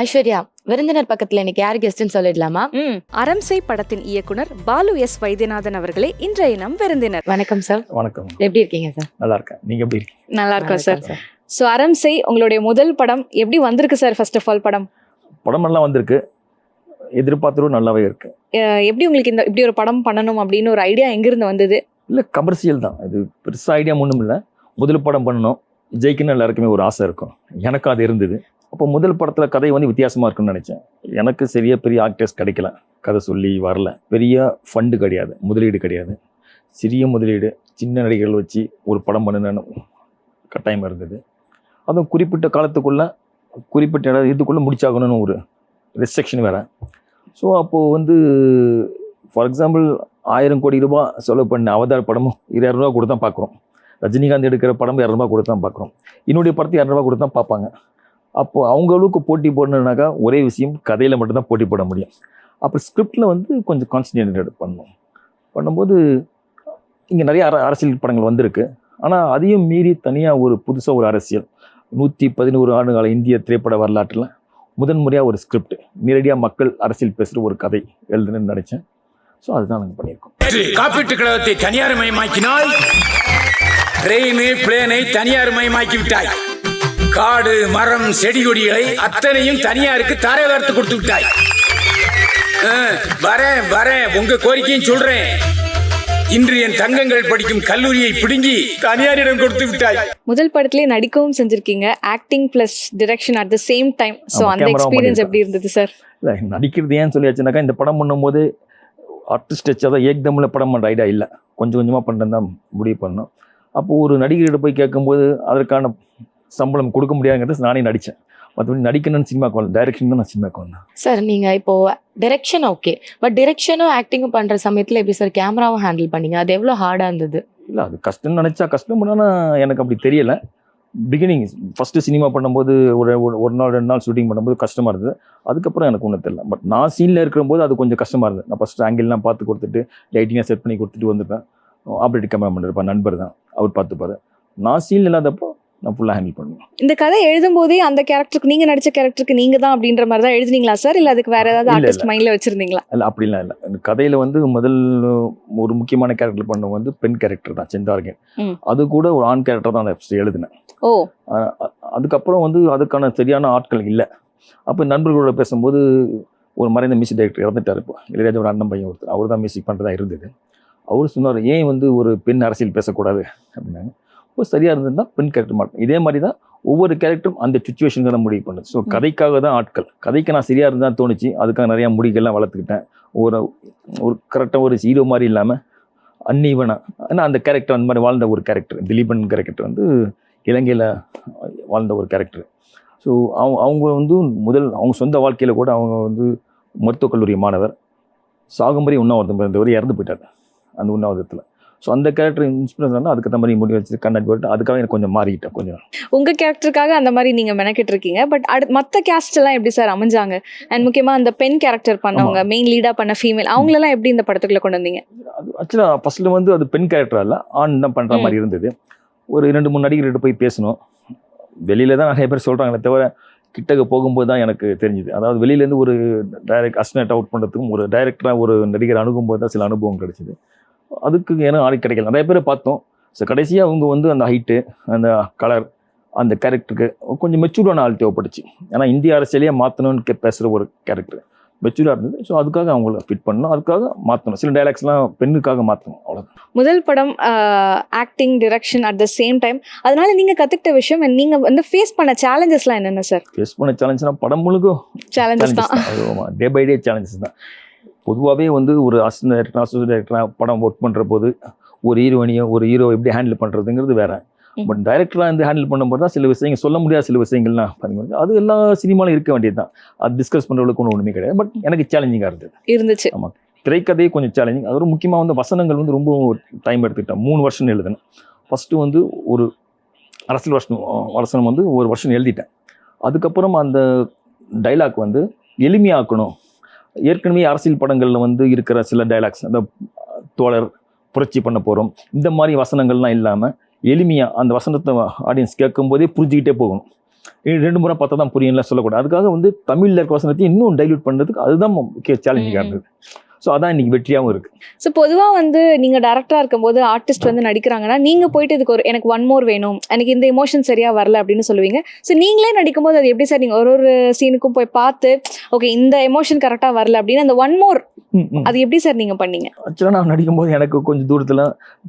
ஐஸ்வர்யா விருந்தினர் பக்கத்துல இன்னைக்கு யார் கெஸ்ட்னு சொல்லிடலாமா? அரம்சை படத்தின் இயக்குனர் பாலு எஸ் வைத்தியநாதன் அவர்களே இன்றைய நம் விருந்தினர். வணக்கம் சார் வணக்கம். எப்படி இருக்கீங்க சார் நல்லா இருக்கேன். நீங்க எப்படி இருக்கீங்க? நல்லா இருக்கும் சார் ஸோ அரம்சை உங்களுடைய முதல் படம் எப்படி வந்திருக்கு சார் ஃபர்ஸ்ட் ஆஃப் ஆல் படம்? படமெல்லாம் வந்திருக்கு. எதிர்பார்த்தரும் நல்லாவே இருக்கு. எப்படி உங்களுக்கு இந்த இப்படி ஒரு படம் பண்ணணும் அப்படின்னு ஒரு ஐடியா எங்கிருந்து வந்தது? இல்லை கமர்ஷியல் தான். இது பெருசாக ஐடியா ஒன்றும் இல்லை முதல் படம் பண்ணணும். ஜெயிக்கணும் எல்லாருக்குமே ஒரு ஆசை இருக்கும். எனக்கும் அது இருந்தது. அப்போ முதல் படத்தில் கதை வந்து வித்தியாசமாக இருக்குன்னு நினச்சேன். எனக்கு சரியா பெரிய ஆக்டர்ஸ் கிடைக்கல. கதை சொல்லி வரல. பெரிய ஃபண்டு கிடையாது. முதலீடு கிடையாது. சிறிய முதலீடு சின்ன நடிகர்கள் வச்சு ஒரு படம் பண்ணணும்னு கட்டாயம் இருந்தது. அதுவும் குறிப்பிட்ட காலத்துக்குள்ளே குறிப்பிட்ட இடம் இதுக்குள்ளே முடிச்சாகணும்னு ஒரு ரெஸ்ட்ரிக்ஷன் வேறு. ஸோ அப்போது வந்து ஃபார் எக்ஸாம்பிள் ஆயிரம் கோடி ரூபாய் செலவு பண்ண அவதார் படமும் இரநூறுவா கொடுத்து தான் பார்க்குறோம். ரஜினிகாந்த் எடுக்கிற படம் இரநூறுபா கொடுத்து தான் பார்க்குறோம். என்னுடைய படத்தை இரநூறுவா கொடுத்து தான் பார்ப்பாங்க. அப்போது அவங்களுக்கு போட்டி போடணுன்னாக்கா ஒரே விஷயம் கதையில் மட்டும்தான் போட்டி போட முடியும். அப்புறம் ஸ்கிரிப்டில் வந்து கொஞ்சம் கான்சன்ட்ரேட்டட் பண்ணணும் பண்ணும்போது இங்கே நிறைய அர அரசியல் படங்கள் வந்திருக்கு. ஆனால் அதையும் மீறி தனியாக ஒரு புதுசாக ஒரு அரசியல். நூற்றி பதினோரு ஆண்டுகால இந்திய திரைப்பட வரலாற்றில் முதன் முறையாக ஒரு ஸ்கிரிப்ட் நேரடியாக மக்கள் அரசியல் பேசுகிற ஒரு கதை எழுதுன்னு நினச்சேன். ஸோ அதுதான் நாங்கள் பண்ணியிருக்கோம். காப்பீட்டு கழகத்தை தனியார் மயமாக்கினால் ட்ரெயின் பிளேனை தனியார் மயமாக்கி விட்டாய் காடு மரம் செடி கொடிகளை அத்தனையும் தனியாருக்கு தாரை வார்த்து கொடுத்து விட்டாய். வரேன் வரேன் உங்க கோரிக்கையும் சொல்றேன். இன்று என் தங்கங்கள் படிக்கும் கல்லூரியை பிடுங்கி தனியாரிடம் கொடுத்து விட்டாய். முதல் படத்திலே நடிக்கவும் செஞ்சிருக்கீங்க acting plus direction at the same time so அந்த எக்ஸ்பீரியன்ஸ். எப்படி இருந்தது சார் இல்லை நடிக்கிறது ஏன் சொல்லியாச்சுனாக்கா இந்த படம் பண்ணும்போது ஆர்டிஸ்ட் அதான் ஏக்தமில் படம் பண்ணுற ஐடியா இல்லை. கொஞ்சம் கொஞ்சமாக பண்ணுறது தான் முடிவு பண்ணோம். அப்போது ஒரு நடிகர்கிட்ட போய் கேட்கும்போது அதற்கான சம்பளம் கொடுக்க முடியாதுங்கிறது நானே நடித்தேன் மற்றபடி நடிக்கணும்னு சினிமாக்கு வரல டைரக்ஷன் தான் நான் சினிமாக்கு வந்தேன் சார் நீங்க இப்போ டிரெக்ஷன் ஓகே பட் டிரெக்ஷனும் ஆக்டிங்கும் பண்ற சமயத்துல எப்படி சார் கேமராவும் ஹேண்டில் பண்ணீங்க? அது எவ்வளவு ஹார்டா இருந்தது? இல்லை அது கஷ்டம்னு நினச்சா கஷ்டம் ஆனால் எனக்கு அப்படி தெரியலை. பிகினிங் ஃபஸ்ட்டு சினிமா பண்ணும்போது ஒரு ஒரு- நாள் ரெண்டு நாள் ஷூட்டிங் பண்ணும்போது கஷ்டமாக இருந்தது. அதுக்கப்புறம் எனக்கு ஒன்றும் தெரியல. பட் நான் சீனில் இருக்கிறபோது அது கொஞ்சம் கஷ்டமாக இருந்தது. நான் ஃபஸ்ட்டு ஆங்கிள்லாம் பார்த்து கொடுத்துட்டு லைட்டிங்காக செட் பண்ணி கொடுத்துட்டு வந்துப்பேன் ஆப்ரேட்டிவ் கேமரா பண்ணிருப்பேன் நண்பர் தான். அவர் பார்த்துப்பாரு. நான் சீன் இல்லாதப்போ நான் ஃபுல்லாக ஹேண்டில் பண்ணுவேன். இந்த கதை எழுதும் போதே அந்த கேரக்டருக்கு நீங்க நடிச்ச கேரக்டருக்கு நீங்க தான் அப்படின்ற மாதிரி தான் எழுதுனீங்களா சார் இல்ல அதுக்கு வேற ஏதாவது ஆர்டிஸ்ட். மைண்ட்ல வச்சிருந்தீங்களா? இல்லை அப்படிலாம் இல்லை. இந்த கதையில் வந்து முதல் ஒரு முக்கியமான கேரக்டர் பண்ண வந்து பெண் கேரக்டர் தான் செந்தார்கன். அது கூட ஒரு ஆண் கேரக்டர் தான் நான் எழுதினேன். ஓ. அதுக்கப்புறம் வந்து அதுக்கான சரியான ஆட்கள் இல்லை. அப்போ நண்பர்களோட பேசும்போது ஒரு மறைந்த மியூசிக் டைரக்டர் இறந்துட்டார் இப்போ. இளையராஜாவோட அண்ணன் பையன் ஒருத்தர். அவர் தான் மியூசிக் பண்ணுறதா இருந்தது. அவர் சொன்னார் ஏன் வந்து ஒரு பெண் அரசியல் பேசக்கூடாது? அப்படின்னாங்க. இப்போ சரியாக இருந்ததுன்னா பெண் கேரக்டர் மாட்டோம் இதே மாதிரி தான் ஒவ்வொரு கேரக்டரும் அந்த சுச்சுவேஷனுக்கு தான் முடிவு பண்ணுது. ஸோ கதைக்காக தான் ஆட்கள். கதைக்கு நான் சரியாக இருந்தால் தோணுச்சு. அதுக்காக நிறையா முடிகள்லாம் வளர்த்துக்கிட்டேன். ஒரு ஒரு கரெக்டாக ஒரு ஹீரோ மாதிரி இல்லாமல் அன்னீவனா ஏன்னா அந்த கேரக்டர் அந்த மாதிரி வாழ்ந்த ஒரு கேரக்டர் திலீபன் கேரக்டர் வந்து இலங்கையில் வாழ்ந்த ஒரு கேரக்டர் ஸோ அவங்க அவங்க வந்து முதல் அவங்க சொந்த வாழ்க்கையில் கூட அவங்க வந்து மருத்துவக் கல்லூரி மாணவர். சாகும்பரி உண்ணாவிரதம் இருந்தவர் இறந்து போயிட்டார். அந்த உண்ணாவிரதத்தில். ஸோ அந்த கேரக்டர் இன்ஸ்பிரேஷன் அதுக்கு தகுந்த மாதிரி முடி வச்சு கண்ணாடி போட்டு அதுக்காக எனக்கு கொஞ்சம் மாறிக்கிட்டேன் கொஞ்சம். உங்க கேரக்டருக்காக அந்த மாதிரி நீங்க மெனக்கிட்டு இருக்கீங்க. பட் அடு மத்த கேஸ்ட் எல்லாம் எப்படி சார் அமைஞ்சாங்க? அண்ட் முக்கியமா அந்த பெண் கேரக்டர் பண்ணவங்க மெயின் லீடா பண்ண ஃபீமேல் அவங்களெல்லாம் எப்படி இந்த படத்துக்குள்ள கொண்டு வந்தீங்க? அது ஆக்சுவலாக ஃபஸ்ட்டில் வந்து அது பெண் கேரக்டர் அல்ல ஆண் தான் பண்ணுற. மாதிரி இருந்தது. ஒரு ரெண்டு மூணு நடிகர்கிட்ட போய் பேசணும். வெளியில தான் நிறைய பேர் சொல்கிறாங்களே தவிர கிட்டக்க போகும்போது தான் எனக்கு தெரிஞ்சுது. அதாவது வெளியிலேருந்து ஒரு டைரக்ட் அசிஸ்டன்ட் அவுட் பண்ணுறதுக்கும் ஒரு டைரக்டராக ஒரு நடிகர் அணுகும்போது தான் சில அனுபவம் கிடைச்சிது. அதுக்கு ஏன்னா ஆள் கிடைக்கல. நிறைய பேரை பார்த்தோம். ஸோ கடைசியாக அவங்க வந்து அந்த ஹைட்டு அந்த கலர் அந்த கேரக்டருக்கு கொஞ்சம் மெச்சூர்டான ஆள் தேவைப்பட்டுச்சு ஏன்னா இந்திய அரசியலையே மாற்றணும்னு பேசுகிற ஒரு கேரக்டர் மெச்சூராக இருந்தது. ஸோ அதுக்காக அவங்கள ஃபிட் பண்ணணும். அதுக்காக மாற்றணும் சில டைலாக்ஸ்லாம் பெண்ணுக்காக மாற்றணும் அவ்வளோதான் முதல் படம் acting direction at the same time அதனால நீங்க கத்துக்கிட்ட விஷயம் and நீங்க வந்து ஃபேஸ் பண்ண சேலஞ்சஸ்லாம் என்னென்ன சார் ஃபேஸ் பண்ண சேலஞ்ச்னா படம் முழுக்க சேலஞ்சஸ் தான். டே பை டே சேலஞ்சஸ் தான். பொதுவாகவே வந்து ஒரு அசிஸ்டன்ட் டைரக்டர் அசோசியேட் டைரக்டராக படம் ஒர்க் பண்ணுற போது ஒரு ஹீரோயினியோ ஒரு ஹீரோ எப்படி ஹேண்டில் பண்ணுறதுங்கிறது வேற. பட் டைரக்டராக இருந்து ஹேண்டில் பண்ணும்போது தான் சில விஷயங்கள் சொல்ல முடியாத சில விஷயங்கள்லாம் பாருங்க அது எல்லா சினிமாலும் இருக்க வேண்டியது தான் அது டிஸ்கஸ் பண்ணுறவங்களுக்கு ஒன்றும் ஒன்றுமே கிடையாது. பட் எனக்கு சேலஞ்சிங்காக இருந்தது. இருந்துச்சு. திரைக்கதையே கொஞ்சம் சேலஞ்சிங் அது ஒரு முக்கியமாக வந்து வசனங்கள் வந்து ரொம்ப டைம் எடுத்துக்கிட்டேன். மூணு வருஷம் எழுதினேன். ஃபஸ்ட்டு வந்து ஒரு அரசியல் வருஷம் வசனம் வந்து ஒரு வருஷம் எழுதிட்டேன். அதுக்கப்புறம் அந்த டைலாக் வந்து எளிமையாக்கணும். ஏற்கனவே அரசியல் படங்களில் வந்து இருக்கிற சில டைலாக்ஸ் அந்த தோழர் புரட்சி பண்ண போகிறோம் இந்த மாதிரி வசனங்கள்லாம் இல்லாமல் எளிமையாக அந்த வசனத்தை ஆடியன்ஸ் கேட்கும்போதே புரிஞ்சுக்கிட்டே போகணும். இது ரெண்டு முறை பார்த்தா தான் புரியும்ல சொல்லக்கூடாது. அதுக்காக வந்து தமிழில் இருக்க வசனத்தையும் இன்னும் டைல்யூட் பண்ணுறதுக்கு அதுதான் முக்கிய சேலஞ்சிங்காக இருந்தது. ஸோ அதான் இன்னைக்கு வெற்றியாகவும் இருக்கு. ஸோ பொதுவாக வந்து நீங்கள் டேரக்டராக இருக்கும்போது ஆர்டிஸ்ட் வந்து நடிக்கிறாங்கன்னா நீங்கள் போயிட்டு இதுக்கு ஒரு எனக்கு ஒன் மோர் வேணும். எனக்கு இந்த எமோஷன் சரியாக வரல அப்படின்னு சொல்லுவீங்க. ஸோ நீங்களே நடிக்கும்போது அது எப்படி சார்? நீங்கள் ஒரு ஒரு சீனுக்கும் போய் பார்த்து ஓகே இந்த எமோஷன் கரெக்டாக வரல அப்படின்னு அந்த ஒன் மோர் அது எப்படி சார் நீங்கள் பண்ணீங்க? ஆக்சுவலாக நான் நடிக்கும்போது எனக்கு கொஞ்சம் தூரத்தில்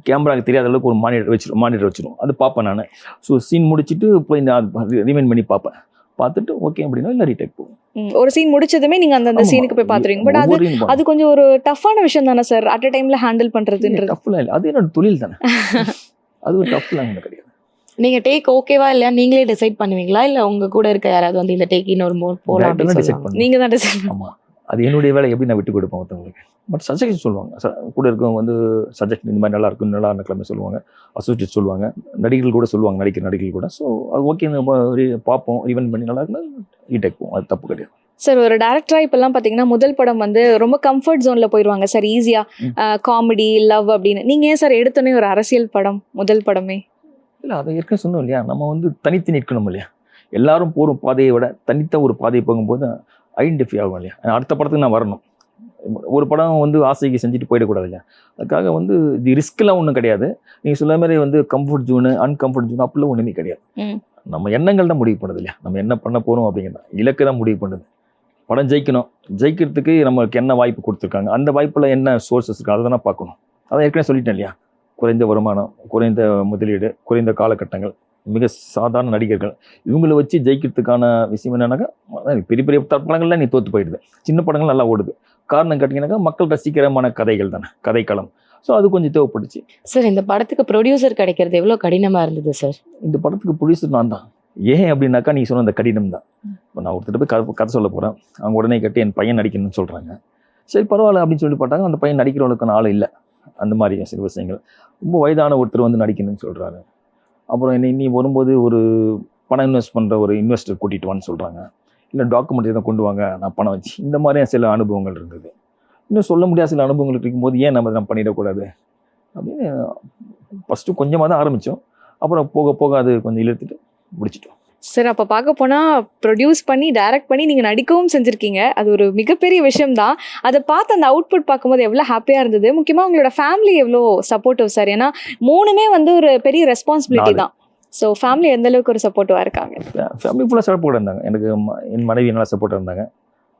கேமராக்கு தெரியாத அளவுக்கு ஒரு மானிட்டர் வச்சிரும் மானிட்டர் வச்சிரும் அது பார்ப்பேன் நான். ஸோ சீன் முடிச்சுட்டு போய் நான் ரிமைண்ட் பண்ணி பார்ப்பேன். பார்த்துட்டு ஓகே அப்படின்னா இல்லை ரீடேக் போகும் ஒரு சீன் முடிச்சதுமே நீங்கள் அந்த அந்த சீனுக்கு போய் பார்த்துருவீங்க பட் அது அது கொஞ்சம் ஒரு டஃப்பான விஷயம் தானே சார் அட் அ டைமில் ஹேண்டில் பண்ணுறதுன்றது டஃப்லாம் இல்லை அது என்னோட தொழில் தானே. அது ஒரு டஃப்லாம் எனக்கு கிடையாது. நீங்க டேக் ஓகேவா இல்லையா? நீங்களே டிசைட் பண்ணுவீங்களா? இல்ல உங்க கூட இருக்க யாராவது வந்து இந்த டேக் இன்னொரு மோர் போலாம் அப்படின்னு நீங்கள் தான் டிசைட் ஆமாம் அது என்னுடைய வேலை. எப்படி நான் விட்டு கொடுப்பேன் ஒருத்தவங்களுக்கு? பட் சஜஷன் சொல்லுவாங்க. கூட இருக்கவங்க வந்து சஜஷன் இந்த மாதிரி நல்லா இருக்கும் நல்லா இருக்கலாம் சொல்லுவாங்க. அசோசியேட் சொல்லுவாங்க. நடிகர்கள் கூட சொல்லுவாங்க நடிக்கிற நடிகர்கள் கூட. ஸோ அது ஓகே பார்ப்போம். ஈவென்ட் பண்ணி நல்லா இருக்குன்னா ரீடேக் போவோம். அது தப்பு கிடையாது. சார் ஒரு டேரக்டராக இப்போல்லாம் பார்த்தீங்கன்னா முதல் படம் வந்து ரொம்ப கம்ஃபர்ட் ஜோனில் போயிடுவாங்க சார் ஈஸியாக காமெடி லவ் அப்படின்னு. நீங்கள் ஏன் சார் எடுத்தோன்னே ஒரு அரசியல் படம் முதல் படமே? இல்லை அதை ஏற்கனவே சொன்னோம் இல்லையா? நம்ம வந்து தனித்து நிற்கணும் இல்லையா? எல்லாரும் போகிற பாதையை விட தனித்த ஒரு பாதையை போகும்போது ஐடென்டிஃபை ஆகும் இல்லையா? அடுத்த படத்துக்கு நான் வரணும். ஒரு படம் வந்து ஆசைக்கு செஞ்சுட்டு போயிடக்கூடாது இல்லையா அதுக்காக வந்து இது ரிஸ்க்லாம் ஒன்றும் கிடையாது. நீங்கள் சொல்ல மாதிரி வந்து கம்ஃபர்ட் ஜோனு அன்கம்ஃபர்ட் ஜோன் அப்படிலாம் ஒன்றுமே கிடையாது. நம்ம எண்ணங்கள் தான் முடிவு பண்ணுது இல்லையா? நம்ம என்ன பண்ண போகிறோம் அப்படிங்கிறது. இலக்கு தான் முடிவு பண்ணுது. படம் ஜெயிக்கணும். ஜெயிக்கிறதுக்கு நம்மளுக்கு என்ன வாய்ப்பு கொடுத்துருக்காங்க? அந்த வாய்ப்பில் என்ன சோர்சஸ் இருக்கு? அதை தான் பார்க்கணும். அதை ஏற்கனவே சொல்லிட்டேன் இல்லையா? குறைந்த வருமானம் குறைந்த முதலீடு குறைந்த காலகட்டங்கள் மிக சாதாரண நடிகர்கள். இவங்களை வச்சு ஜெயிக்கிறதுக்கான விஷயம் என்னன்னாக்கா பெரிய பெரிய படங்கள்லாம் நீ தோத்து போயிடுது. சின்ன படங்கள் நல்லா ஓடுது. காரணம் கேட்டிங்கன்னாக்கா மக்கள் ரசிக்கிறமான கதைகள் தானே கதைக்களம். ஸோ அது கொஞ்சம் தேவைப்பட்டுச்சு சார் இந்த படத்துக்கு ப்ரொடியூசர் கிடைக்கிறது எவ்வளவு கடினமா இருந்தது சார் இந்த படத்துக்கு ப்ரொடியூசர் நான் தான். ஏன் அப்படின்னாக்கா நீ சொன்ன அந்த கடினம் தான். இப்போ நான் ஒருத்தர் போய் கதை கதை சொல்ல போகிறேன் அவங்க உடனே கேட்டு என் பையன் நடிக்கணும்னு சொல்கிறாங்க சரி பரவாயில்ல அப்படின்னு சொல்லி பார்த்தாங்க. அந்த பையன் நடிக்கிறவனுக்கான ஆள் இல்லை. அந்த மாதிரி சில விஷயங்கள். ரொம்ப வயதான ஒருத்தர் வந்து நடிக்கணும்னு சொல்கிறாரு அப்புறம் என்னை நீ வரும்போது ஒரு பணம் இன்வெஸ்ட் பண்ணுற ஒரு இன்வெஸ்டர் கூட்டிகிட்டு வான்னு சொல்கிறாங்க இல்லை டாக்குமெண்ட் எதுவும் கொண்டு வாங்க நான் பணம் வச்சு. இந்த மாதிரியான சில அனுபவங்கள் இருந்தது. இன்னும் சொல்ல முடியாத சில அனுபவங்கள் இருக்கும்போது ஏன் நம்ம நம்ம பண்ணிடக்கூடாது அப்படின்னு ஃபஸ்ட்டு கொஞ்சமாக தான் ஆரம்பித்தோம் அப்புறம் போக போக அது கொஞ்சம் இழுத்துட்டு முடிச்சிட்டோம். சார் அப்போ பார்க்க போனால் ப்ரொடியூஸ் பண்ணி டைரக்ட் பண்ணி நீங்கள் நடிக்கவும் செஞ்சுருக்கீங்க. அது ஒரு மிகப்பெரிய விஷயம் தான் அதை பார்த்து அந்த அவுட்புட் பார்க்கும்போது எவ்வளோ ஹாப்பியாக இருந்தது. முக்கியமாக உங்களோட ஃபேமிலி எவ்வளோ சப்போர்ட்டிவ் சார் ஏன்னா மூணுமே வந்து ஒரு பெரிய ரெஸ்பான்சிபிலிட்டி. தான். ஸோ ஃபேமிலி எந்த அளவுக்கு ஒரு சப்போர்ட்டிவாக இருக்காங்க? ஃபேமிலி ஃபுல்லாக சப்போர்ட் இருந்தாங்க. எனக்கு என் மனைவி நல்லா சப்போர்ட்டாக இருந்தாங்க.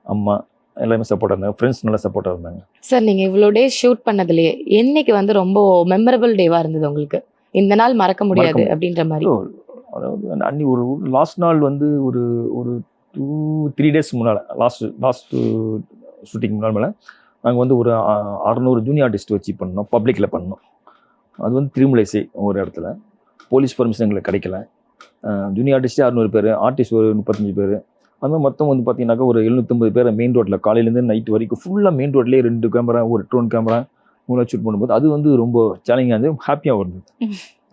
அம்மா எல்லாமே சப்போர்ட்டாக இருந்தாங்க. ஃப்ரெண்ட்ஸ் நல்லா சப்போர்ட்டாக இருந்தாங்க. சார் நீங்க இவ்வளோ டே ஷூட் பண்ணதுலயே என்னைக்கு வந்து ரொம்ப மெமரபிள் டேவா இருந்தது உங்களுக்கு? இந்த நாள் மறக்க முடியாது அப்படின்ற மாதிரி. ஐயோ, அதாவது அன்னி ஒரு லாஸ்ட் நாள் வந்து ஒரு ஒரு டூ த்ரீ டேஸ் முன்னால் லாஸ்ட் லாஸ்ட் ஷூட்டிங் முன்னால் மேலே நாங்கள் வந்து ஒரு அறநூறு ஜூனியர் ஆர்டிஸ்ட் வச்சு பண்ணோம். பப்ளிக்கில் பண்ணோம். அது வந்து திருமலைசை ஒரு இடத்துல. போலீஸ் பர்மிஷன் எங்களுக்கு கிடைக்கல ஜூனியர் ஆர்டிஸ்ட்டு அறுநூறு பேர் ஆர்டிஸ்ட் ஒரு முப்பத்தஞ்சு பேர். அந்த மொத்தம் வந்து பார்த்தீங்கன்னாக்கா ஒரு எழுநூற்றம்பது பேர் மெயின் ரோட்டில் காலையிலேருந்து நைட் வரைக்கும் ஃபுல்லாக மெயின் ரோட்லேயே ரெண்டு கேமரா ஒரு ட்ரோன் கேமரா மூணாக ஷூட் பண்ணும்போது அது வந்து ரொம்ப சேலஞ்சாக இருந்தது ஹாப்பியாக வருது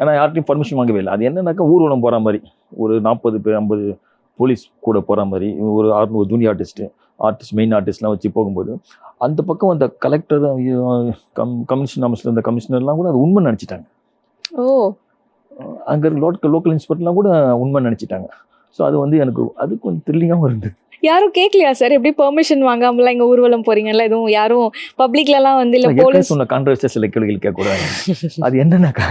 ஏன்னா யார்ட்டையும் பர்மிஷன் வாங்கவே இல்லை. அது என்னன்னாக்கா ஊர்வலம் போகிற மாதிரி ஒரு நாற்பது பேர் ஐம்பது போலீஸ் கூட போகிற மாதிரி ஒரு அறுநூறு ஜூனியர் ஆர்டிஸ்ட்டு ஆர்டிஸ்ட் மெயின் ஆர்டிஸ்ட்லாம் வச்சு போகும்போது அந்த பக்கம் அந்த கலெக்டர் கம் கமிஷன் ஆஃபீஸில் இருந்த கமிஷனர்லாம் கூட அது உண்மை நினச்சிட்டாங்க. ஓ. அங்கே இருக்க லோக்கல் லோக்கல் இன்ஸ்பெக்டர்லாம் கூட உண்மை நினச்சிட்டாங்க. ஸோ அது வந்து எனக்கு அது கொஞ்சம் த்ரில்லிங்காகவும் இருந்தது. யாரும் கேட்கலையா சார் எப்படி பெர்மிஷன் வாங்காமலாம் இங்கே ஊர்வலம் போறீங்கல்ல? எதுவும் யாரும் பப்ளிக்லலாம் வந்து இல்லை போலீஸ் சொன்ன கான்ட்ரவர்சியாக சில கேள்விகள் கேட்கக்கூடாது. அது என்னன்னாக்கா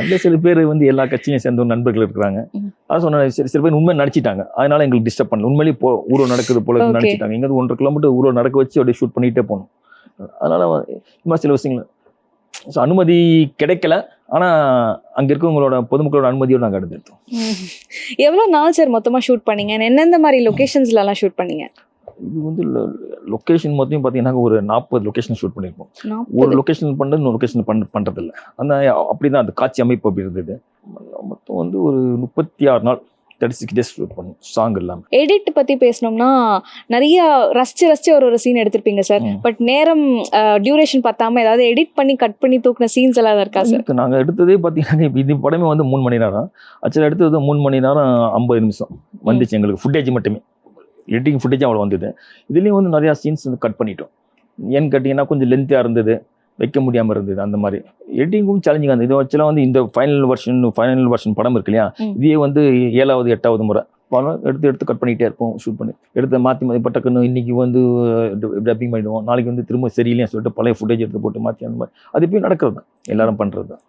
அந்த சில பேர் வந்து எல்லா கட்சியும் சேர்ந்த நண்பர்கள் இருக்கிறாங்க. அதான் சொன்ன சரி சில பேர் உண்மை நடிச்சிட்டாங்க அதனால எங்களுக்கு டிஸ்டர்ப் பண்ணல. உண்மையிலேயே போ ஊர்வலம் நடக்குது போல Okay. நடிச்சிட்டாங்க எங்க ஒன்றரை கிலோமீட்டர் ஊர்வலம் நடக்க வச்சு அப்படியே ஷூட் பண்ணிட்டே போகணும் அதனால இந்த சில விஷயங்கள் ஸோ அனுமதி கிடைக்கல. ஆனால் அங்கே இருக்கவங்களோட பொதுமக்களோட அனுமதியோடு நாங்கள் எடுத்துட்டோம் எவ்வளோ நாள் சார் மொத்தமாக ஷூட் பண்ணீங்க? எந்தெந்த மாதிரி லொக்கேஷன்ஸ்லலாம் ஷூட் பண்ணீங்க? இது வந்து லொக்கேஷன் மொத்தம் பார்த்தீங்கன்னா ஒரு நாற்பது லொக்கேஷன் ஷூட் பண்ணியிருப்போம் ஒரு லொக்கேஷன் பண்ணுறது இன்னொரு லொக்கேஷன் பண்ண பண்ணுறதில்ல அந்த அப்படி தான் அந்த காட்சி அமைப்பு அப்படி இருந்தது. மொத்தம் வந்து ஒரு முப்பத்தி ஆறு நாள். தேர்ட்டி சிக்ஸ் டேஸ் ஷூட் பண்ணோம் சாங் இல்லாமல் எடிட் பத்தி பேசணும்னா நிறைய ரசிச்சு ரசிச்சு ஒரு ஒரு சீன் எடுத்திருப்பீங்க சார். பட் நேரம் டியூரேஷன் பார்த்தாம ஏதாவது எடிட் பண்ணி கட் பண்ணி தூக்குன சீன்ஸ் எல்லாம் இருக்கா சார் நாங்கள் எடுத்ததே பார்த்தீங்கன்னா இப்போ இது படமே வந்து மூணு மணி நேரம். ஆக்சுவலாக எடுத்தது மூணு மணி நேரம் ஐம்பது நிமிஷம். வந்துச்சு எங்களுக்கு ஃபுட்டேஜ் மட்டுமே. எடிட்டிங் ஃபுட்டேஜ் அவ்வளோ வந்தது. இதுலேயும் வந்து நிறையா சீன்ஸ் வந்து கட் பண்ணிட்டோம். ஏன்னு கேட்டிங்கன்னா கொஞ்சம் லென்த்தியாக இருந்தது. வைக்க முடியாமல் இருந்தது அந்த மாதிரி. எடிட்டிங்கும் சேலஞ்சிங்காக இருந்தது. இது வச்சுலாம் வந்து இந்த ஃபைனல் வெர்ஷன் ஃபைனல் வெர்ஷன் படம் இருக்கு இல்லையா. இதே வந்து ஏழாவது எட்டாவது முறை. படம் எடுத்து எடுத்து கட் பண்ணிகிட்டே இருப்போம் ஷூட் பண்ணி. எடுத்து மாற்றி மாற்றி இப்போ டக்குன்னு இன்னைக்கு வந்து டப்பிங் பண்ணிடுவோம். நாளைக்கு வந்து திரும்ப சரியில்லைன்னு சொல்லிட்டு பழைய ஃபுட்டேஜ் எடுத்து போட்டு மாற்றி அந்த மாதிரி. அது இப்பயும் நடக்கிறது தான். எல்லாரும் பண்ணுறது தான்.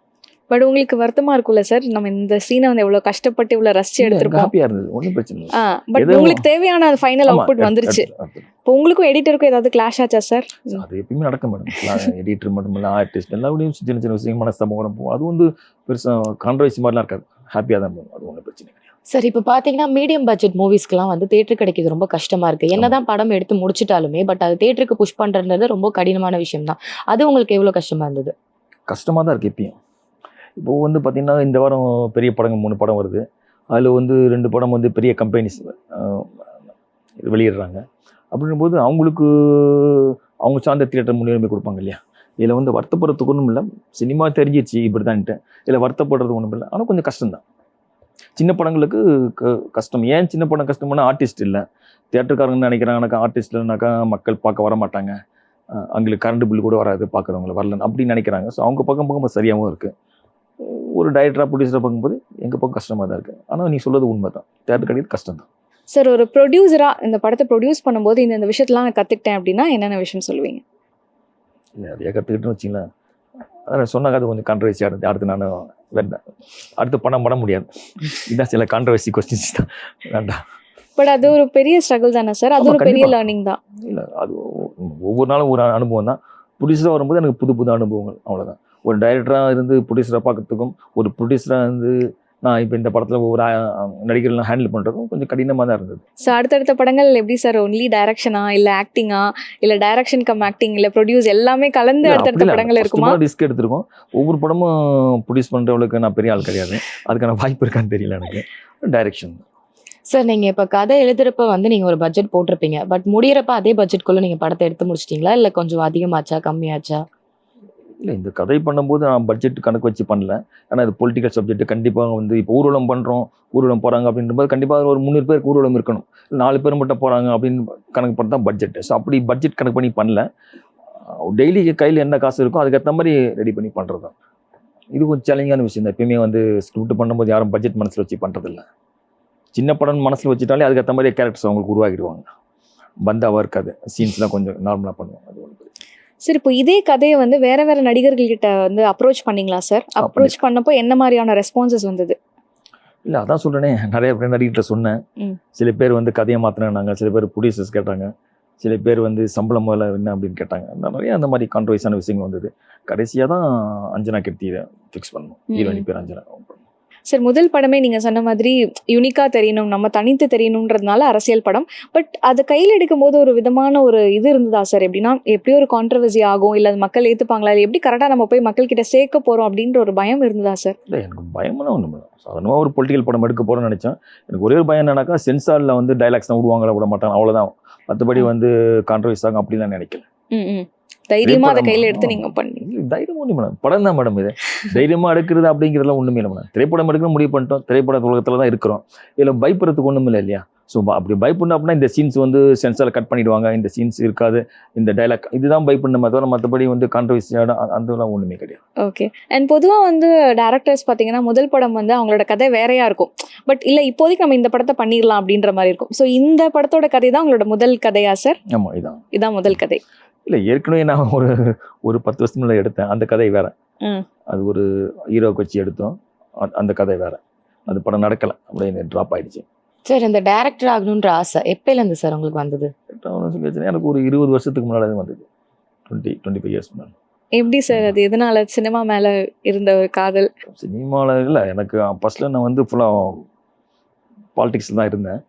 பட் உங்களுக்கு வருத்தமா இருக்கும்ல சார் நம்ம இந்த சீனை வந்து எவ்வளவு கஷ்டப்பட்டு இவ்வளவு ரசிச்சு எடுத்திருப்போம் ஹாப்பியாக இருந்தது. ஒன்றும் பிரச்சனை இல்லை. ஆ பட் உங்களுக்கு தேவையான ஃபைனல் ஆமா, அவுட்புட் வந்துருச்சு. இப்போ உங்களுக்கும் எடிட்டருக்கும் ஏதாவது கிளாஷ் ஆச்சா சார் அது எப்பயுமே நடக்கும் மேடம் எடிட்டர் மட்டும் இல்லை ஆர்டிஸ்ட் எல்லாருடையும் சின்ன சின்ன விஷயம் கூட போகும் அது வந்து பெருசாக கான்ட்ரவர்சி மாதிரிலாம் இருக்காது. ஹாப்பியாக தான் போகும். அது ஒன்றும் பிரச்சனை கிடையாது. சார் இப்போ பார்த்தீங்கன்னா மீடியம் பட்ஜெட் மூவிஸ்க்குலாம் வந்து தேட்டர் கிடைக்கிறது ரொம்ப கஷ்டமா இருக்கு. என்னதான் படம் எடுத்து முடிச்சிட்டாலுமே பட் அது தேட்டருக்கு புஷ் பண்றது ரொம்ப கடினமான விஷயம் தான் அது உங்களுக்கு எவ்வளவு கஷ்டமா இருந்தது? கஷ்டமாக தான் இருக்குது எப்பயும். இப்போ வந்து பார்த்திங்கன்னா இந்த வாரம் பெரிய படங்கள் மூணு படம் வருது. அதில் வந்து ரெண்டு படம் வந்து பெரிய கம்பெனிஸ் வெளியிடுறாங்க. அப்படின்னும்போது அவங்களுக்கு அவங்க சார்ந்த தியேட்டர் முன்னுரிமை கொடுப்பாங்க இல்லையா? இதில் வந்து வருத்தப்படுறதுக்கு ஒன்றும் இல்லை சினிமா தெரிஞ்சிச்சு இப்படி தான்ட்டு இதில் வருத்தப்படுறது ஒன்றும் இல்லை ஆனால் கொஞ்சம் கஷ்டம்தான். சின்ன படங்களுக்கு க- கஷ்டம். ஏன் சின்ன படம் கஷ்டம்னா ஆர்டிஸ்ட் இல்லை. தியேட்டருக்காரங்க நினைக்கிறாங்கனாக்கா ஆர்டிஸ்ட் இல்லைனாக்கா மக்கள் பார்க்க வர மாட்டாங்க. அஹ் அவங்களுக்கு கரண்ட் பில் கூட வராது பார்க்குறவங்கள வரலன்னு அப்படின்னு நினைக்கிறாங்க. ஸோ அவங்க பக்கம் பக்கம் சரியாகவும் இருக்குது ஒரு டைரக்டராக ப்ரொடியூசராக பார்க்கும்போது எங்கள் பக்கம் கஷ்டமாக தான் இருக்குது ஆனால் நீ சொல்றது உண்மை தான் தேட்டர் கிடைக்கிறது கஷ்டம் தான் சார் ஒரு ப்ரொடியூசரா இந்த படத்தை ப்ரொடியூஸ் பண்ணும்போது இந்த இந்த விஷயத்தெல்லாம் நான் கத்துக்கிட்டேன் அப்படின்னா என்னென்ன விஷயம் சொல்லுவீங்க? நிறைய கற்றுக்கிட்டுன்னு வச்சிங்களேன். அதான் சொன்னாங்க அது கொஞ்சம் கான்ட்ரவர்சியாக இருந்தது. அடுத்து நான் வேண்டாம் அடுத்து படம் பண்ண முடியாது. இதான் சில கான்ட்ரவர்சி கொஸ்டின்ஸ் தான். வேண்டாம் பட் அது ஒரு பெரிய ஸ்ட்ரகிள் தானே சார் அது ஒரு பெரிய. லேர்னிங் தான். இல்லை அது ஒவ்வொரு நாளும் ஒரு அனுபவம் தான். ப்ரொடியூசராக வரும்போது எனக்கு புது புது அனுபவங்கள். அவ்வளோதான் ஒரு டைரக்டராக இருந்து ப்ரொடியூசராக பார்க்கறதுக்கும் ஒரு ப்ரொடியூசராக இருந்து நான் இப்போ இந்த படத்தில் ஒவ்வொரு நடிகர்லாம் ஹேண்டில் பண்ணுறதுக்கும் கொஞ்சம் கடினமாக தான் இருந்தது. ஸோ அடுத்தடுத்த படங்கள் எப்படி சார் ஒன்லி டைரக்ஷனா இல்ல ஆக்டிங்கா இல்ல டைரக்ஷன் கம் ஆக்டிங் இல்ல ப்ரொடியூஸ் எல்லாமே கலந்து அடுத்தடுத்த படங்கள் இருக்குமா? ரிஸ்க் எடுத்திருக்கோம். ஒவ்வொரு படமும் ப்ரொடியூஸ் பண்ணுறவளுக்கு நான் பெரிய ஆள் கிடையாது. அதுக்கான வாய்ப்பு இருக்கான்னு தெரியல எனக்கு. டைரக்ஷன் சார் நீங்க இப்ப கதை எழுதுறப்ப வந்து நீங்க ஒரு பட்ஜெட் போட்டிருப்பீங்க. பட் முடியறப்ப அதே பட்ஜெட்குள்ள நீங்க படத்தை எடுத்து முடிச்சிட்டீங்களா? இல்ல கொஞ்சம் அதிகமாச்சா கம்மியாச்சா? இல்லை இந்த கதை பண்ணும்போது நான் பட்ஜெட் கணக்கு வச்சு பண்ணல. ஆனால் இது பொலிட்டிக்கல் சப்ஜெக்ட் கண்டிப்பாக வந்து இப்போ ஊர்வலம் பண்ணுறோம் ஊர்வலம் போகிறாங்க அப்படின்றபோது கண்டிப்பாக ஒரு முந்நூறு பேருக்கு ஊர்வலம் இருக்கணும். நாலு பேர் மட்டும் போகிறாங்க அப்படின்னு கணக்கு பண்ணி தான் பட்ஜெட் ஸோ அப்படி பட்ஜெட் கணக்கு பண்ணி பண்ணல. டெய்லி கையில் என்ன காசு இருக்கோ அதுக்கேற்ற மாதிரி ரெடி பண்ணி பண்ணுறது தான் இது கொஞ்சம் சேலஞ்சான விஷயம் தான். எப்பயுமே வந்து ஸ்கிரிப்ட் பண்ணும்போது யாரும் பட்ஜெட் மனசில் வச்சு பண்ணுறதில்ல சின்ன படம் மனசில் வச்சுட்டாலே அதுக்கேற்ற மாதிரி கேரக்டர்ஸ் அவங்களுக்கு உருவாக்கிடுவாங்க. பந்தாவாக இருக்காது. சீன்ஸ்லாம் கொஞ்சம் நார்மலாக பண்ணுவாங்க. அது ஒன்று சார் இப்போ இதே கதையை வந்து வேற வேற நடிகர்கள் கிட்ட வந்து அப்ரோச் பண்ணீங்களா சார் அப்ரோச் பண்ணப்போ என்ன மாதிரியான ரெஸ்பான்சஸ் வந்தது? இல்லை அதான் சொல்கிறேனே நிறைய பேர் நடிகிட்ட சொன்னேன். சில பேர் வந்து கதையை மாற்றினாங்க சில பேர் ப்ரொடியூசர்ஸ் கேட்டாங்க. சில பேர் வந்து சம்பளம் முதல்ல என்ன அப்படின்னு கேட்டாங்க. நிறைய அந்த மாதிரி கான்ட்ரவைஸான விஷயங்கள் வந்தது. கடைசியாக தான் அஞ்சனா கீர்த்தியை ஃபிக்ஸ் பண்ணணும். ம். ஹீரோனி பேர் அஞ்சனா. சார் முதல் படமே நீங்க சொன்ன மாதிரி யூனிக்கா தெரியணும் நம்ம தனித்து தெரியணுன்றதுனால அரசியல் படம். பட் அதை கையில் எடுக்கும் போது ஒரு விதமான ஒரு இது இருந்ததா சார் எப்படின்னா எப்படியோ ஒரு கான்ட்ரவர்சி ஆகும் இல்ல அது மக்கள் ஏத்துப்பாங்களா இல்லை எப்படி கரெக்டா நம்ம போய் மக்கள் கிட்ட சேர்க்க போறோம் அப்படின்ற ஒரு பயம் இருந்ததா சார் இல்லை எனக்கு பயமெல்லாம் ஒன்றும் இல்லை. சாதாரணமாக ஒரு பொலிட்டிக்கல் படம் எடுக்க போகிறேன்னு நினச்சேன். எனக்கு ஒரே ஒரு பயம் என்னன்னாக்கா சென்சாரில் வந்து டைலாக்ஸ் தான் விடுவாங்களா விட மாட்டாங்க அவ்வளோதான் மற்றபடி வந்து கான்ட்ரவைஸ் ஆகும் அப்படிலாம் நினைக்கல. ம், ம். தைரியமா அதை கையில எடுத்து. நீங்க பண்ணி. தைரியம் ஒன்றும் மேடம். படம் தான் மேடம் இது. தைரியமாக எடுக்கிறது அப்படிங்கிறதுலாம் ஒன்றுமே இல்லை மேடம். திரைப்படம் எடுக்கணும் முடிவு பண்ணிட்டோம். திரைப்பட உலகத்தில் தான் இருக்கிறோம். இதில் பயப்படுறதுக்கு ஒன்றும் இல்லை இல்லையா? ஸோ அப்படி பயப்படணும் அப்படின்னா இந்த சீன்ஸ் வந்து சென்சாரில் கட் பண்ணிடுவாங்க. இந்த சீன்ஸ் இருக்காது. இந்த டைலாக் இதுதான் பயப்படணுமே தவிர மற்றபடி வந்து கான்ட்ரவர்சியான அதெல்லாம் ஒன்றுமே கிடையாது. ஓகே அண்ட் பொதுவா வந்து டேரக்டர்ஸ் பாத்தீங்கன்னா முதல் படம் வந்து அவங்களோட கதை வேறையா இருக்கும். பட் இல்ல இப்போதைக்கு நம்ம இந்த படத்தை பண்ணிடலாம் அப்படின்ற மாதிரி இருக்கும். ஸோ இந்த படத்தோட கதை தான் உங்களோட முதல் கதையா சார் ஆமாம் இதான். இதான் முதல் கதை. இல்லை ஏற்கனவே நான் ஒரு ஒரு பத்து வருஷத்துக்கு முன்னாடி எடுத்தேன். அந்த கதை வேற. அது ஒரு ஹீரோக்கு வச்சு எடுத்தோம். அந்த கதை வேற. அது படம் நடக்கலை. அப்படியே ட்ராப் ஆயிடுச்சு. சார் இந்த டைரக்டர் ஆகணுன்ற ஆசை எப்பயில இருந்து சார் உங்களுக்கு வந்தது? எனக்கு ஒரு இருபது வருஷத்துக்கு முன்னாடி வந்தது. டுவெண்ட்டி டுவெண்ட்டி ஃபைவ் இயர்ஸ் முன்னாடி எப்படி சார் அது? எதனால? சினிமா மேல இருந்த ஒரு காதல்? சினிமாவில் இல்லை எனக்கு ஃபஸ்ட்டில் நான் வந்து ஃபுல்லாக பாலிடிக்ஸில் தான் இருந்தேன்.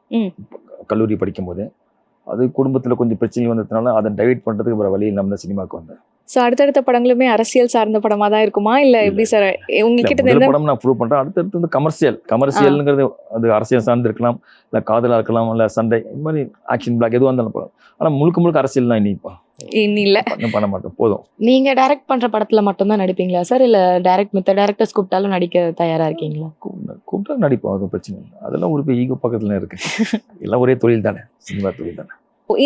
கல்லூரி படிக்கும்போது. அது குடும்பத்தில் கொஞ்சம் பிரச்சனை வந்ததுனால அதை டைவெர்ட் பண்ணுறதுக்கு வேறு வழியில் நம்ம தான் சினிமாவுக்கு வந்தேன். ஸோ அடுத்தடுத்த படங்களுமே அரசியல் சார்ந்த படமா தான் இருக்குமா? இல்ல எப்படி சார்? உங்ககிட்ட முதல் படம் நான் ப்ரூவ் பண்ணுறேன் அடுத்தடுத்து வந்து கமர்ஷியல் கமர்ஷியல்ங்கிறது அது அரசியல் சார்ந்து இருக்கலாம். இல்லை காதலாக இருக்கலாம் இல்லை சண்டை. இந்த மாதிரி ஆக்ஷன் பிளாக் எதுவாக இருந்தாலும் போகலாம் ஆனால் முழுக்க முழுக்க அரசியல் தான் இனிப்பா. இன்னும் இல்ல. பண்ண பண்ண மாட்டோம் போதும். நீங்க டைரக்ட் பண்ற படத்துல மட்டும்தான் நடிப்பீங்களா சார்? இல்ல டைரக்ட் மித்த டைரக்டர்ஸ் கூப்பிட்டாலும் நடிக்க தயாரா இருக்கீங்களா? கூப்பிட்டா- கூப்பிட்டா நடிப்போம். அது பிரச்சனை இல்லை. அதெல்லாம் ஒரு ஈகோ பக்கத்தில் இருக்கு. எல்லாம் ஒரே தொழில் தானே. சினிமா தொழில் தானே.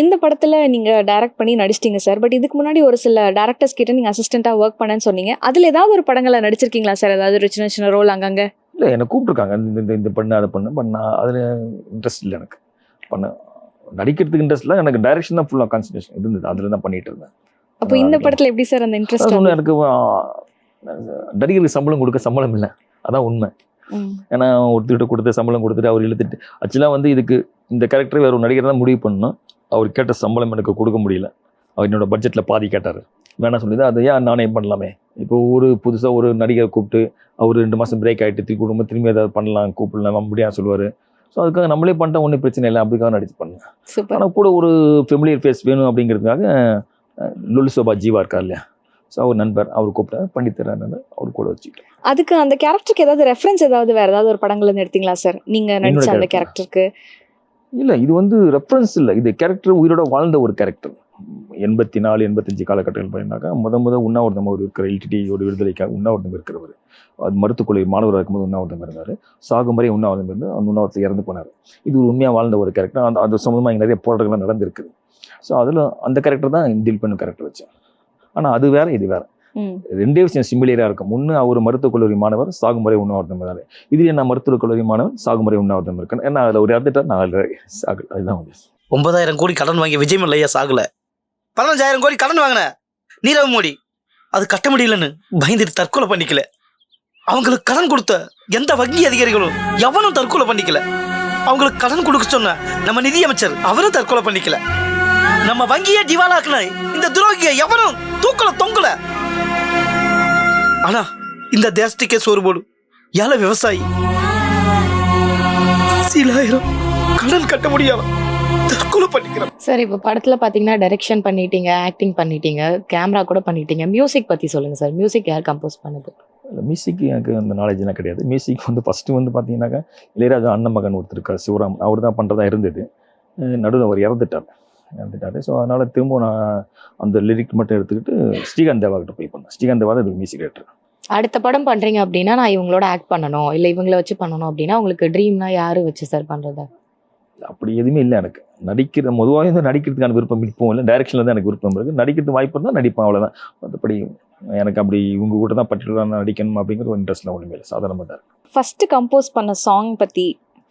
இந்த படத்துல நீங்க டைரக்ட் பண்ணி நடிச்சிட்டீங்க சார் பட் இதுக்கு முன்னாடி ஒரு சில டேரக்டர்ஸ் கிட்ட நீங்க அசிஸ்டண்டா ஒர்க் பண்ணேன்னு சொன்னீங்க. அதுல ஏதாவது ஒரு படங்களை நடிச்சிருக்கீங்களா சார் ஏதாவது ஒரு சின்ன சின்ன ரோல் அங்கங்க? இல்லை என்னை கூப்பிட்ருக்காங்க இந்த இந்த பண்ணு அதை பண்ணு பட் நான் அதில் இன்ட்ரெஸ்ட் இல்லை எனக்கு. பண்ண நடிக்கிறதுக்கு இன்ட்ரெஸ்ட் இல்லை. எனக்கு டைரக்ஷன் தான் ஃபுல்லாக கான்சன்ட்ரேஷன் இருந்தது. அதில் தான் பண்ணிட்டு இருந்தேன். அப்போ இந்த படத்துல எப்படி சார் அந்த இன்ட்ரெஸ்ட் சொன்னேன், எனக்கு நடிகருக்கு சம்பளம் கொடுக்க சம்பளம் இல்லை. அதான் உண்மை. ஏன்னா ஒருத்தர்கிட்ட கொடுத்து சம்பளம் கொடுத்துட்டு அவர் இழுத்துட்டு. ஆக்சுவலாக வந்து இதுக்கு இந்த கேரக்டர் வேற ஒரு நடிகர் தான் முடிவு பண்ணணும். அவர் கேட்ட சம்பளம் எனக்கு கொடுக்க முடியல. அவர் என்னோட பட்ஜெட்டில் பாதி கேட்டார். வேணாம் சொல்லி அதை ஏன் நானே பண்ணலாமே? இப்போ ஒரு புதுசாக ஒரு நடிகரை கூப்பிட்டு அவர் ரெண்டு மாதம் பிரேக் ஆகிட்டு திருப்பி குடும்ப திரும்பி ஏதாவது பண்ணலாம் கூப்பிடலாம் முடியாது சொல்லுவார். ஸோ அதுக்காக நம்மளே பண்ணிட்டா ஒன்றும் பிரச்சனை இல்லை. அப்படிக்காக நடிச்சு சூப்பர். ஆனால் கூட ஒரு ஃபெமிலியர் ஃபேஸ் வேணும் அப்படிங்கிறதுக்காக லுலு சோபா ஜீவா இருக்கார் இல்லையா? ஸோ அவர் நண்பர் அவர் கூப்பிட்டாரு. பண்ணி தர்றாரு அவர் கூட வச்சுக்கிட்டேன் அதுக்கு அந்த கேரக்டருக்கு ஏதாவது ரெஃபரன்ஸ் ஏதாவது வேற ஏதாவது ஒரு படங்கள்ல இருந்து எடுத்தீங்களா சார் நீங்க நடிச்ச அந்த. கேரக்டருக்கு இல்லை இது வந்து ரெஃபரன்ஸ் இல்லை. இது கேரக்டர் உயிரோட வாழ்ந்த ஒரு கேரக்டர் எண்பத்தி நாலு எண்பத்தஞ்சு காலகட்டங்கள் பார்த்தீங்கன்னாக்கா முத முத உண்ணாவிரதம் அவர் இருக்கிற எல்டிடியோட விடுதலைக்காக உண்ணாவிரதம் இருக்கிறவர். அது மருத்துவக்குழு மாணவராக இருக்கும்போது உண்ணாவிரதம் இருந்தார். சாகும் வரை உண்ணாவிரதம் இருந்து அந்த உண்ணாவிரத்தில் இறந்து போனார். இது ஒரு உண்மையாக வாழ்ந்த ஒரு கேரக்டர் அந்த அது சம்மந்தமாக இங்கே நிறைய போராட்டங்கள்லாம் நடந்திருக்குது ஸோ அதில் அந்த கேரக்டர் தான் டீல் பண்ண கேரக்டர் வச்சேன் ஆனால் அது வேற இது வேற. ரெண்டே விஷயம் சிமிலியராக இருக்கும். ஒன்று அவர் மருத்துவக் கல்லூரி மாணவர் சாகும் வரை உண்ணாவிரதம் இருந்தார். இதுலேயே நான் மருத்துவக் கல்லூரி மாணவர் சாகும் வரை உண்ணாவிரதம் இருக்கேன் ஏன்னா அதில் ஒரு இறந்துட்டா நான் அதில் சாகு அதுதான் வந்து ஒன்பதாயிரம் கோடி கடன் வாங்கிய விஜய் மல்லையா சாகல? பதினஞ்சாயிரம் கோடி கடன் வாங்கின நீரவ் மோடி. அது கட்ட முடியலன்னு பயந்துட்டு தற்கொலை பண்ணிக்கல. அவங்களுக்கு கடன் கொடுத்த எந்த வங்கி அதிகாரிகளும் எவனும் தற்கொலை பண்ணிக்கல. அவங்களுக்கு கடன் கொடுக்க சொன்ன நம்ம நிதியமைச்சர் அவரும் தற்கொலை பண்ணிக்கல. நம்ம வங்கியே திவாலாக்குன இந்த துரோகிய எவனும் தூக்கல தொங்கல? ஆனா இந்த தேசத்துக்கே சோறு போடும் ஏழை விவசாயி. சிலாயிரம் கடன் கட்ட முடியாம சார் இப்போ படத்துல பாத்தீங்கன்னா டைரக்ஷன் பண்ணிட்டீங்க ஆக்டிங் பண்ணிட்டீங்க கேமரா கூட பண்ணிட்டீங்க. மியூசிக் பத்தி சொல்லுங்க சார். மியூசிக் யார் கம்போஸ் பண்ணது? மியூசிக் எனக்கு அந்த நாலேஜ்லாம் கிடையாது. மியூசிக் வந்து ஃபஸ்ட்டு வந்து பார்த்தீங்கன்னாக்கா இளையராஜா அண்ணன் மகன் ஒருத்தர் இருக்கார் சிவராம். அவர் தான் பண்ணுறதா இருந்தது நடுவில் அவர் இறந்துட்டார். இறந்துட்டார் ஸோ அதனால் திரும்ப நான் அந்த லிரிக் மட்டும் எடுத்துக்கிட்டு ஸ்ரீகாந்த் தேவா கிட்ட போய் பண்ணேன். ஸ்ரீகாந்த் தேவா தான் மியூசிக் டேரக்டர் அடுத்த படம் பண்றீங்க அப்படின்னா நான் இவங்களோட ஆக்ட் பண்ணணும். இல்ல இவங்கள வச்சு பண்ணணும் அப்படின்னா உங்களுக்கு ட்ரீம்னா யாரு வச்சு சார் பண்றது? அப்படி எதுவுமே இல்லை எனக்கு. நடிக்கிற பொதுவாக வந்து நடிக்கிறதுக்கான விருப்பம் இப்பவும் இல்லை. டைரக்ஷனில் தான் எனக்கு விருப்பம் இருக்குது நடிக்கிறது வாய்ப்பு இருந்தால் நடிப்பேன் அவ்வளோதான் மற்றபடி எனக்கு அப்படி இவங்க கூட தான் பர்டிகுலராக நடிக்கணும் அப்படிங்கிற ஒரு இன்ட்ரெஸ்ட்லாம் ஒன்றுமே இல்லை. சாதாரணமாக தான் ஃபர்ஸ்ட் கம்போஸ் பண்ண சாங் பத்தி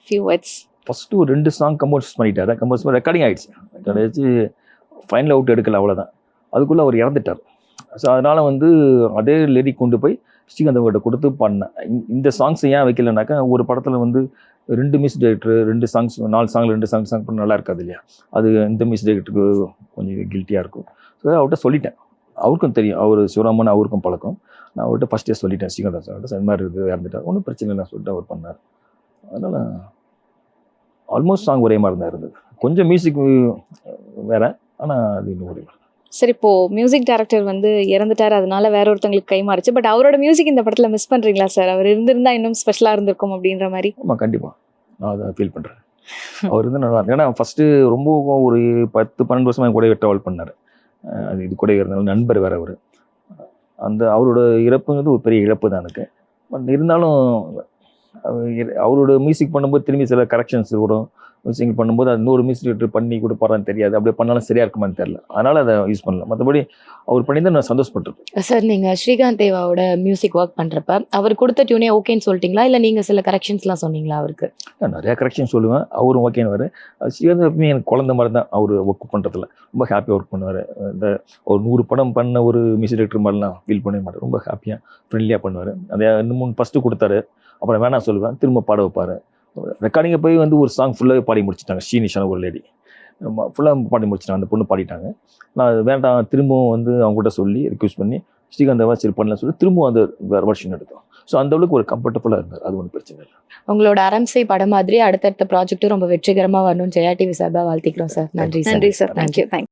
ஃபியூ வேர்ட்ஸ் ஃபஸ்ட்டு ஒரு ரெண்டு சாங் கம்போஸ் பண்ணிட்டார் கம்போஸ் பண்ணி ரெக்கார்டிங் ஆயிடுச்சு. ரெக்கார்ட் ஃபைனல் அவுட் எடுக்கல அவ்வளோதான் அதுக்குள்ளே அவர் இறந்துட்டார். ஸோ அதனால் வந்து அதே லிரிக் கொண்டு போய் ஸ்ரீகாந்த் கொடுத்து பண்ணேன். இந்த- சாங்ஸ் ஏன் வைக்கலனாக்கா ஒரு படத்தில் வந்து ரெண்டு மியூசிக் டைரக்டர் ரெண்டு சாங்ஸ் நாலு சாங் ரெண்டு சாங் சாங் பண்ண நல்லா இருக்காது இல்லையா? அது இந்த மியூசிக் டைரக்டருக்கு கொஞ்சம் கில்ட்டியாக இருக்கும். ஸோ அவர்கிட்ட சொல்லிட்டேன். அவருக்கும் தெரியும். அவர் சிவராமன் அவருக்கும் பழக்கம். நான் அவர்கிட்ட ஃபஸ்ட்டே சொல்லிட்டேன். ஸ்ரீகாந்த் சார்கிட்ட இந்த மாதிரி இருக்குது இறந்துட்டார். ஒன்றும் பிரச்சனை இல்லை சொல்லிட்டு அவர் பண்ணார். அதனால் ஆல்மோஸ்ட் சாங் ஒரே மாதிரி தான் இருந்தது. கொஞ்சம் மியூசிக் வேற ஆனால் அது இன்னும் ஒரே சரி இப்போ மியூசிக் டைரக்டர் வந்து இறந்துட்டாரு அதனால வேற ஒருத்தங்களுக்கு கை மாறிச்சு. பட் அவரோட மியூசிக் இந்த படத்துல மிஸ் பண்றீங்களா சார் அவர் இருந்திருந்தா இன்னும் ஸ்பெஷலா இருந்திருக்கும் அப்படின்ற மாதிரி. ஆமாம் கண்டிப்பாக நான் அதை ஃபீல் பண்ணுறேன் அவர் வந்து நல்லா. ஏன்னா ஃபஸ்ட்டு ரொம்ப ஒரு பத்து பன்னெண்டு வருஷமாக கூட ட்ராவல் பண்ணார். அது இது கூட இருந்தாலும் நண்பர் வேற அவர். அந்த அவரோட இறப்புங்கிறது ஒரு பெரிய இழப்பு தான் எனக்கு. பட் இருந்தாலும் அவரோட மியூசிக் பண்ணும்போது திரும்பி சில கரெக்ஷன்ஸ் வரும். மியூசிக் பண்ணும்போது அது இன்னொரு மியூசிக் பண்ணி கொடுப்பாரான்னு தெரியாது. அப்படியே பண்ணாலும் சரியா இருக்குமான்னு தெரியல. அதனால அதை யூஸ் பண்ணல. மற்றபடி அவர் பண்ணி தான் நான் சந்தோஷப்பட்டிருக்கேன் சார் நீங்க ஸ்ரீகாந்த் தேவாவோட மியூசிக் ஒர்க் பண்றப்ப அவர் கொடுத்த டியூனே ஓகேன்னு சொல்லிட்டீங்களா? இல்ல நீங்க சில கரெக்ஷன்ஸ்லாம் சொன்னீங்களா அவருக்கு? நான் நிறைய கரெக்ஷன் சொல்லுவேன். அவரும் ஓகேன்னு ஸ்ரீகாந்த் எப்பவுமே எனக்கு குழந்த மாதிரி தான் அவர் ஒர்க் பண்ணுறதுல ரொம்ப ஹாப்பியாக ஒர்க் பண்ணுவார். இந்த ஒரு நூறு படம் பண்ண ஒரு மியூசிக் டைரக்டர் மாதிரிலாம் ஃபீல் பண்ணவே மாட்டார். ரொம்ப ஹாப்பியாக ஃப்ரெண்ட்லியாக பண்ணுவார். அதே இன்னும் ஃபஸ்ட்டு கொடுத்தாரு. அப்புறம் வேணாம் சொல்லுவேன். திரும்ப பாட வைப்பார். ரெக்கார்டிங்கை போய் வந்து ஒரு சாங் ஃபுல்லாகவே பாடி முடிச்சிட்டாங்க. ஸ்ரீனிஷான ஒரு லேடி ஃபுல்லாக பாடி முடிச்சிட்டாங்க. அந்த பொண்ணு பாடிட்டாங்க. நான் வேண்டாம் திரும்பவும் வந்து அவங்ககிட்ட சொல்லி ரிக்வெஸ்ட் பண்ணி ஸ்ரீகாந்த் தேவா சரி பண்ணலாம் சொல்லி திரும்பவும் அந்த வேறு வருஷன் எடுத்தோம். ஸோ அந்த அளவுக்கு ஒரு கம்ஃபர்டபுளாக இருந்தார். அது ஒன்றும் பிரச்சனை இல்லை. உங்களோட அரம்சை படம் மாதிரி அடுத்தடுத்த ப்ராஜெக்ட்டும் ரொம்ப வெற்றிகரமா வரணும் ஜெயா டிவி சார்பா வாழ்த்திக்கிறோம் சார் நன்றி சார் நன்றி sir thank you thank you